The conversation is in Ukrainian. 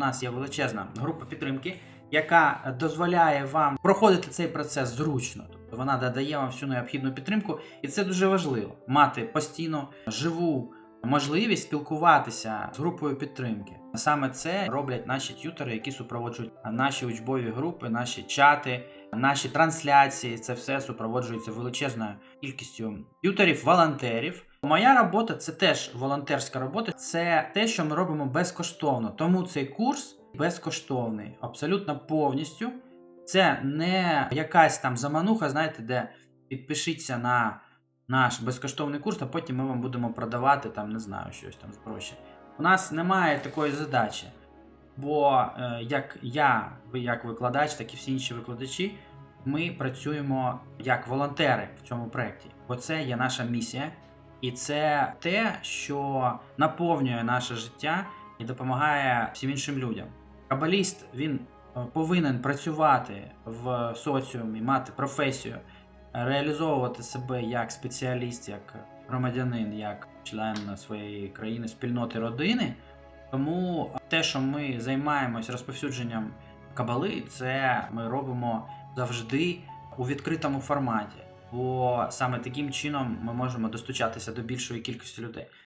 нас є величезна група підтримки, яка дозволяє вам проходити цей процес зручно. Тобто вона додає вам всю необхідну підтримку, і це дуже важливо мати постійно живу можливість спілкуватися з групою підтримки. Саме це роблять наші т'ютери, які супроводжують наші учбові групи, наші чати, наші трансляції. Це все супроводжується величезною кількістю т'ютерів, волонтерів. Моя робота це теж волонтерська робота. Це те, що ми робимо безкоштовно. Тому цей курс безкоштовний, абсолютно повністю. Це не якась там замануха, знаєте, де підпишіться на наш безкоштовний курс, а потім ми вам будемо продавати там, не знаю, щось там гроші. У нас немає такої задачі. Бо е, як я, як викладач, так і всі інші викладачі, ми працюємо як волонтери в цьому проєкті. Бо це є наша місія, і це те, що наповнює наше життя і допомагає всім іншим людям. Кабаліст він е, повинен працювати в соціумі, мати професію, реалізовувати себе як спеціаліст, як громадянин, як член своєї країни, спільноти родини. Тому те, що ми займаємось розповсюдженням кабали, це ми робимо завжди у відкритому форматі. Бо саме таким чином ми можемо достучатися до більшої кількості людей.